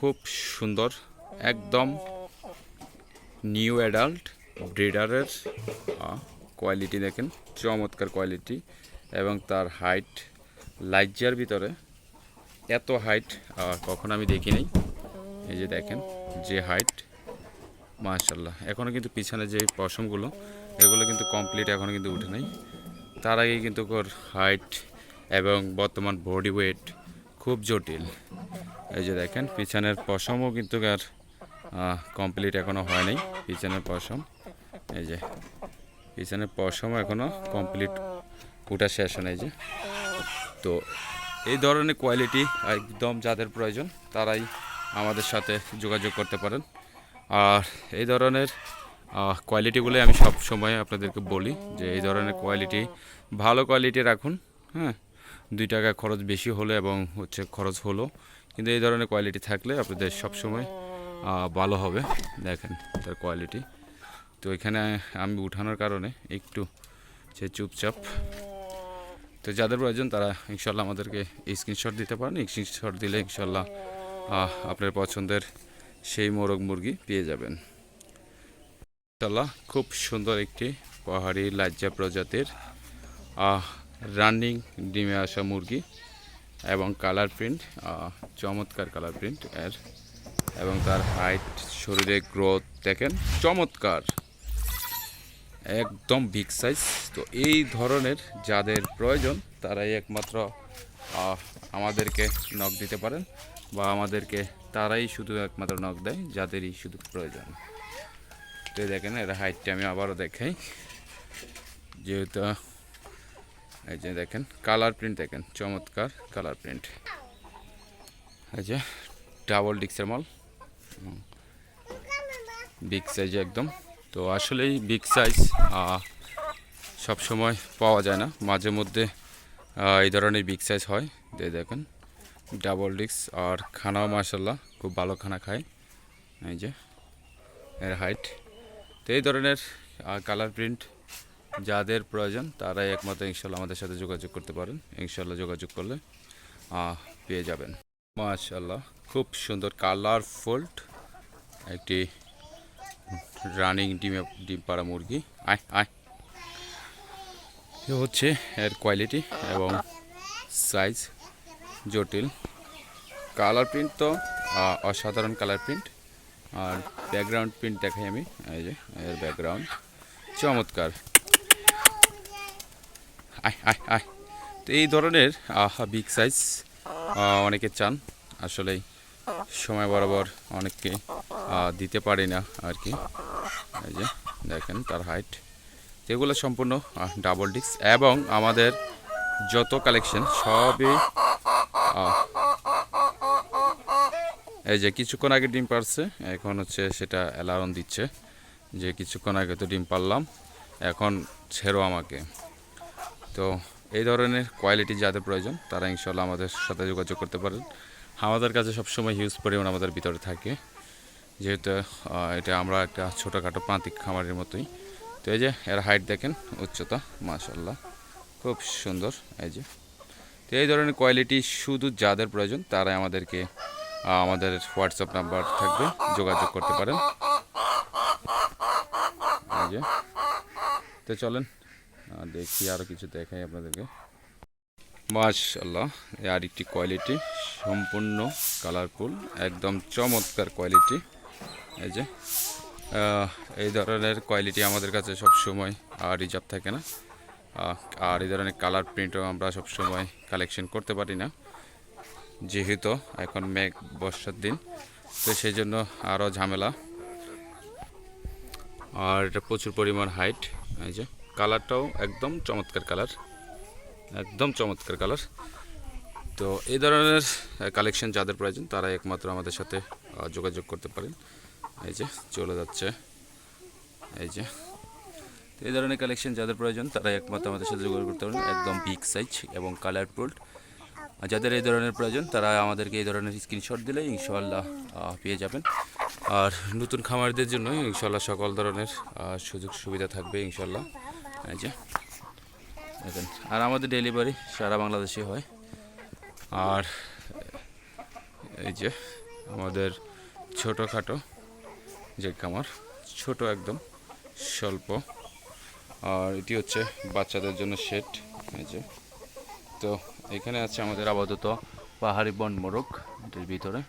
খুব সুন্দর, একদম নিউ অ্যাডাল্ট ব্রিডারের কোয়ালিটি দেখেন, চমৎকার কোয়ালিটি এবং তার হাইট লাইজার ভিতরে এত হাইট কখনো আমি দেখিনি। এই যে দেখেন, যে হাইট মাশাল্লাহ এখনও কিন্তু পিছনে যে পশমগুলো, এগুলো কিন্তু কমপ্লিট এখনও কিন্তু উঠে নাই। তার আগে কিন্তু ওর হাইট এবং বর্তমান বডি ওয়েট খুব জটিল। এই যে দেখেন, পিছনের পশমও কিন্তু আর কমপ্লিট এখনও হয়নি, পিছনের পশম। এই যে, পিছনের পশমও এখনও কমপ্লিট উঠা শেষ হয় যে। তো এই ধরনের কোয়ালিটি একদম যাদের প্রয়োজন, তারাই আমাদের সাথে যোগাযোগ করতে পারেন। আর এই ধরনের কোয়ালিটিগুলো আমি সব সময় আপনাদেরকে বলি, যে এই ধরনের কোয়ালিটি ভালো কোয়ালিটি রাখুন হ্যাঁ। দুই টাকা খরচ বেশি হলে এবং হচ্ছে খরচ হলো। কিন্তু এই ধরনের কোয়ালিটি থাকলে আপনাদের সবসময় ভালো হবে। দেখেন তার কোয়ালিটি তো এখানে আমি উঠানোর কারণে একটু সে চুপচাপ। তো যাদের প্রয়োজন তারা ইনশাল্লাহ আমাদেরকে স্ক্রিনশট দিতে পারেন। স্ক্রিনশট দিলে ইনশাল্লাহ আপনার পছন্দের সেই মোরগ মুরগি পেয়ে যাবেন। ইনশাল্লাহ খুব সুন্দর একটি পাহাড়ি, লাজ্জা প্রজাতির রানিং ডিমে আসা মুরগি। এবং কালার প্রিন্ট চমৎকার কালার প্রিন্ট এর, এবং তার হাইট, শরীরে গ্রোথ দেখেন, চমৎকার। একদম বিগ সাইজ। তো এই ধরনের যাদের প্রয়োজন, তারাই একমাত্র আমাদেরকে নখ দিতে পারেন, বা আমাদেরকে তারাই শুধু একমাত্র নখ দেয়, যাদেরই শুধু প্রয়োজন। তো দেখেন, এর হাইটটা আমি আবারও দেখাই। যেহেতু এই যে দেখেন কালার প্রিন্ট দেখেন, চমৎকার কালার প্রিন্ট এই যে ডাবল ডিক্সের মাল বিগ সাইজ একদম। তো আসলেই বিগ সাইজ সব সময় পাওয়া যায় না। মাঝে মধ্যে এই ধরনের বিগ সাইজ হয়। যে দেখেন ডাবল ডিক্স আর খানাও মাসাল্লাহ খুব ভালো খানা খায়। এই যে, এর হাইট তো এই ধরনের কালার প্রিন্ট যাদের প্রয়োজন, তারাই একমাত্র ইনশাল্লাহ আমাদের সাথে যোগাযোগ করতে পারেন। ইনশাল্লাহ যোগাযোগ করলে পেয়ে যাবেন। মাশাল্লাহ খুব সুন্দর কালারফুল একটি রানিং ডিমে, ডিম পাড়া মুরগি। আয় আয়। হচ্ছে এর কোয়ালিটি এবং সাইজ জটিল। কালার প্রিন্ট তো অসাধারণ কালার প্রিন্ট আর ব্যাকগ্রাউন্ড প্রিন্ট দেখাই আমি, এই যে, এর ব্যাকগ্রাউন্ড চমৎকার। আয় আয় আয়। তো এই ধরনের বিগ সাইজ অনেকে চান। আসলেই সময় বরাবর অনেককে দিতে পারি না আর কি। এই যে, দেখেন তার হাইট এগুলো সম্পূর্ণ ডাবল ডিস্ক এবং আমাদের যত কালেকশন সবই এই যে কিছুক্ষণ আগে ডিম পারছে, এখন হচ্ছে সেটা অ্যালার্ম দিচ্ছে যে কিছুক্ষণ আগে তো ডিম পারলাম, এখন ছেড়ো আমাকে। তো এই ধরনের কোয়ালিটি যাদের প্রয়োজন, তারা ইনশাল্লাহ আমাদের সাথে যোগাযোগ করতে পারেন। আমাদের কাছে সবসময় হিউজ পরিমাণ আমাদের ভিতরে থাকে। যেহেতু এটা আমরা একটা ছোটোখাটো প্রান্তিক খামারের মতোই। তো এই যে, এর হাইট দেখেন, উচ্চতা মাশাল্লাহ খুব সুন্দর, এই যে। তো এই ধরনের কোয়ালিটি শুধু যাদের প্রয়োজন, তারাই আমাদেরকে আমাদের হোয়াটসঅ্যাপ নাম্বার থাকবে, যোগাযোগ করতে পারেন। এই যে। তো চলেন দেখি আরও কিছু দেখাই আপনাদেরকে। মাশাল্লাহ আর একটি কোয়ালিটি সম্পূর্ণ কালারফুল একদম চমৎকার কোয়ালিটি এই যে এই ধরনের কোয়ালিটি আমাদের কাছে সব সবসময় রিজার্ভ থাকে না। আর এই ধরনের কালার প্রিন্টও আমরা সবসময় কালেকশন করতে পারি না। যেহেতু এখন মেঘ বর্ষার দিন, তো সেই জন্য আরও ঝামেলা। আর এটা প্রচুর পরিমাণ হাইট এই যে। কালারটাও একদম চমৎকার কালার, একদম চমৎকার কালার। তো এই ধরনের কালেকশন যাদের প্রয়োজন তারা একমাত্র আমাদের সাথে যোগাযোগ করতে পারেন। এই যে, চলে যাচ্ছে। এই যে এই ধরনের কালেকশন যাদের প্রয়োজন তারা একমাত্র আমাদের সাথে যোগাযোগ করতে পারেন। একদম বিগ সাইজ এবং কালারফুল যাদের এই ধরনের প্রয়োজন, তারা আমাদেরকে এই ধরনের স্ক্রিনশট দিলে ইনশাল্লাহ পেয়ে যাবেন। আর নতুন খামারদের জন্য ইনশাল্লাহ সকল ধরনের সুযোগ সুবিধা থাকবে ইনশাল্লাহ এই যে, দেখেন, আর আমাদের ডেলিভারি সারা বাংলাদেশে হয়। আর এই যে আমাদের ছোটোখাটো যে খামার, ছোট একদম, স্বল্প। আর এটি হচ্ছে বাচ্চাদের জন্য শেড এই যে। তো এখানে আছে আমাদের আপাতত পাহাড়ি বন মোরগ, এটির ভিতরে।